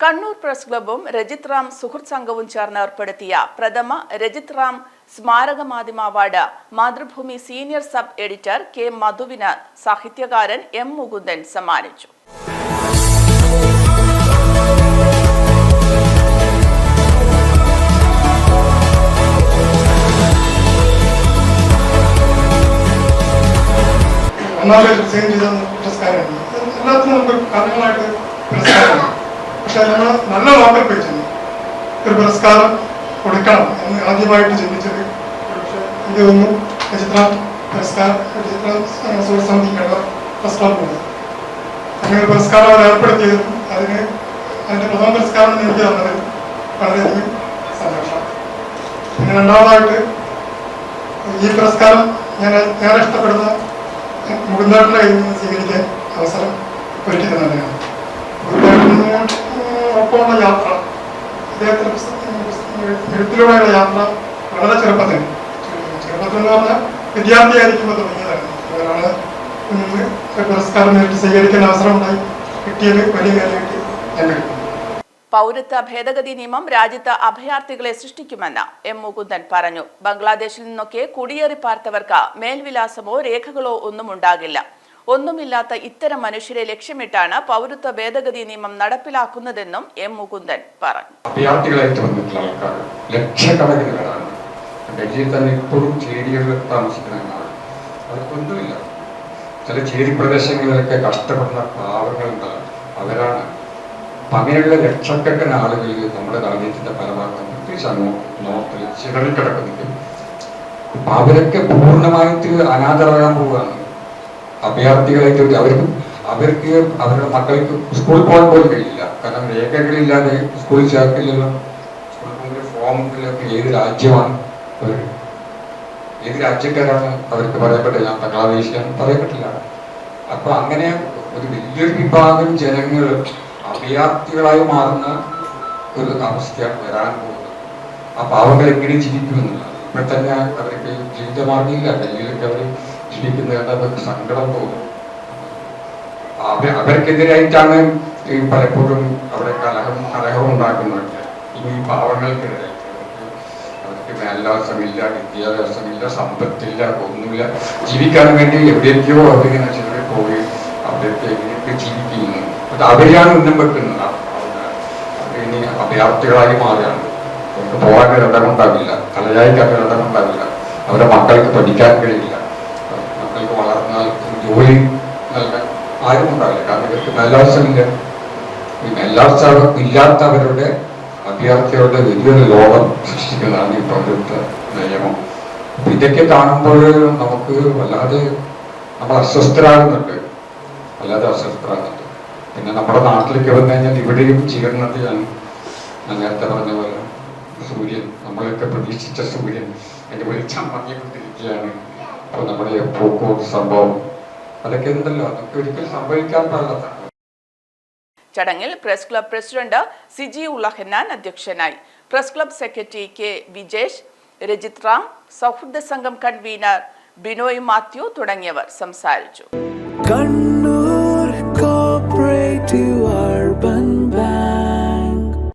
Kannur press ക്ലബ്ബും രജിത് റാം സുഹൃത്ത് സംഘവും ചേർന്ന് ഏർപ്പെടുത്തിയ പ്രഥമ രജിത് റാം സ്മാരക മാധ്യമ award Mathrubhumi senior sub editor K മധുവിന് സാഹിത്യകാരൻ എം മുകുന്ദൻ സമ്മാനിച്ചു. ഒന്നാമത് സെയിം ചെയ്ത പക്ഷെ നമ്മൾ നല്ല ലോക്കൽ പേജിന് ഒരു പുരസ്കാരം കൊടുക്കണം എന്ന് ആദ്യമായിട്ട് ചിന്തിച്ചത്. എനിക്ക് തോന്നുന്നു ചിത്ര പുരസ്കാരം ചിത്ര സമിതിക്കുള്ള ക്ലാബ് അങ്ങനെ ഒരു പുരസ്കാരം അവർ ഏർപ്പെടുത്തിയതും അതിന് അതിന്റെ പ്രഥമ പുരസ്കാരം എനിക്ക് തന്നത് വളരെയധികം സന്തോഷം. പിന്നെ രണ്ടാമതായിട്ട് ഈ പുരസ്കാരം ഞാൻ ഏറെ ഇഷ്ടപ്പെടുന്ന മുകുന്ദേട്ടന്റെ കയ്യിൽ നിന്ന് സ്വീകരിക്കാൻ അവസരം ഒരുക്കി തന്നതാണ് മുകുന്ദേട്ടന് ഒപ്പമുള്ള യാത്ര. അദ്ദേഹത്തിന്റെ പുസ്തകം എഴുത്തിലൂടെയുള്ള യാത്ര വളരെ ചെറുപ്പത്തിൽ. ചെറുപ്പത്തിൽ എന്ന് പറഞ്ഞാൽ വിദ്യാർത്ഥിയായിരിക്കുമ്പോൾ തുടങ്ങിയതാണ്. അവരാണ് പുരസ്കാരം നേരിട്ട് സ്വീകരിക്കാൻ അവസരം ഉണ്ടായി കിട്ടിയത് വലിയ കാര്യമായിട്ട് കരുതുന്നു. പൗരത്വ ഭേദഗതി നിയമം രാജ്യത്ത് അഭയാർത്ഥികളെ സൃഷ്ടിക്കുമെന്ന് എം മുകുന്ദൻ പറഞ്ഞു. ബംഗ്ലാദേശിൽ നിന്നൊക്കെ കുടിയേറി പാർത്തവർക്ക് മേൽവിലാസമോ രേഖകളോ ഒന്നും ഉണ്ടാകില്ല. ഒന്നുമില്ലാത്ത ഇത്തരം മനുഷ്യരെ ലക്ഷ്യമിട്ടാണ് പൗരത്വ ഭേദഗതി നിയമം നടപ്പിലാക്കുന്നതെന്നും എം മുകുന്ദൻ പറഞ്ഞു. ചില ചേരി പ്രദേശങ്ങളിലൊക്കെ കഷ്ടപ്പെടുന്ന പാവങ്ങളുണ്ടാകും അവരാണ്. അങ്ങനെയുള്ള ലക്ഷക്കണക്കിന് ആളുകളിൽ നമ്മുടെ രാജ്യത്തിന്റെ പല പ്രത്യേകിച്ച് സമൂഹം നോർത്തിൽ ചിതറിക്കിടക്കുന്നു അവരൊക്കെ പൂർണമായിട്ട് അനാഥരാകാൻ പോവുകയാണ്. അഭയാർത്ഥികളായിട്ട് അവർക്കും അവർക്ക് അവരുടെ മക്കൾക്ക് സ്കൂളിൽ പോകാൻ പോലും കഴിയില്ല. കാരണം രേഖകളില്ലാതെ സ്കൂളിൽ ചേർക്കില്ലല്ലോ. സ്കൂളിൽ ഫോമിലൊക്കെ ഏത് രാജ്യമാണ് അവർ ഏത് രാജ്യക്കാരാണ് അവർക്ക് പറയപ്പെട്ടില്ല ബംഗ്ലാദേശിലാണ് പറയപ്പെട്ടില്ല. അപ്പൊ അങ്ങനെ ഒരു വലിയൊരു വിഭാഗം ജനങ്ങൾ അഭയാർത്ഥികളായി മാറുന്ന ഒരു അവസ്ഥയാണ് വരാൻ പോകുന്നു ആ പാവങ്ങൾ എങ്ങനെ ജീവിക്കുമെന്നുള്ളത്? ഇപ്പൊ തന്നെ അവർക്ക് ജീവിതമാർഗമില്ല. ഡൽഹിയിലൊക്കെ അവർ ജീവിക്കുന്നത് കണ്ടതൊക്കെ സങ്കടം തോന്നും. അവർ അവർക്കെതിരായിട്ടാണ് ഈ പലപ്പോഴും അവിടെ കലഹം കലഹം ഉണ്ടാക്കുന്നത്. ഇനി ഈ പാവങ്ങൾക്കെതിരെ അവർക്ക് മേൽവിലാസമില്ല വിദ്യാഭ്യാസമില്ല സമ്പത്തില്ല ഒന്നുമില്ല. ജീവിക്കാൻ വേണ്ടി എവിടെയൊക്കെയോ അവരിങ്ങനെ ചിലർ പോയി അവരൊക്കെ എങ്ങനെയൊക്കെ ജീവിക്കുന്നു. അത് അവരെയാണ് ഉന്നം വെക്കുന്നത്. ഇനി അഭയാർത്ഥികളായി മാറുകയാണ്. അവർക്ക് പോകാൻ ഒരു ഇടം ഉണ്ടാവില്ല. തലയായിക്കാൻ ഒരു ഉണ്ടാവില്ല. അവരുടെ മക്കൾക്ക് പഠിക്കാൻ കഴിയില്ല. ജോലി നൽകാൻ ആരും ഉണ്ടാവില്ല. കാരണം ഇവർക്ക് മേൽവിലാസമില്ല ഈ മേൽവിലാസം ഇല്ലാത്തവരുടെ അഭ്യർത്ഥികളുടെ വലിയൊരു ലോകം സൃഷ്ടിക്കുന്നതാണ് ഈ പൗരത്വ നിയമം. ഇതൊക്കെ കാണുമ്പോൾ നമുക്ക് വല്ലാതെ നമ്മൾ അസ്വസ്ഥരാകുന്നുണ്ട്. വല്ലാതെ അസ്വസ്ഥരാകുന്നുണ്ട്. പിന്നെ നമ്മുടെ നാട്ടിലേക്ക് വന്നു കഴിഞ്ഞാൽ ഇവിടെയും ജീവനത്തിലാണ് ഞാൻ നേരത്തെ പറഞ്ഞ പോലെ സൂര്യൻ നമ്മളൊക്കെ പ്രതീക്ഷിച്ച സൂര്യൻ എന്റെ വെളിച്ചം മങ്ങിക്കൊണ്ടിരിക്കുകയാണ് അപ്പോൾ നമ്മുടെ പോക്കോട്ട് സംഭവം അതൊക്കെ അതൊക്കെ ഒരിക്കലും സംഭവിക്കാൻ പാടില്ലാത്തതാണ് ചടങ്ങിൽ press club president Siji Ullahannan അധ്യക്ഷനായി. Press club secretary K Vijesh Rajith Ram സൗഹൃദ സംഘം കൺവീനർ ബിനോയ് മാത്യു തുടങ്ങിയവർ സംസാരിച്ചു. കണ്ണൂർ കോപ്പറേറ്റീവ്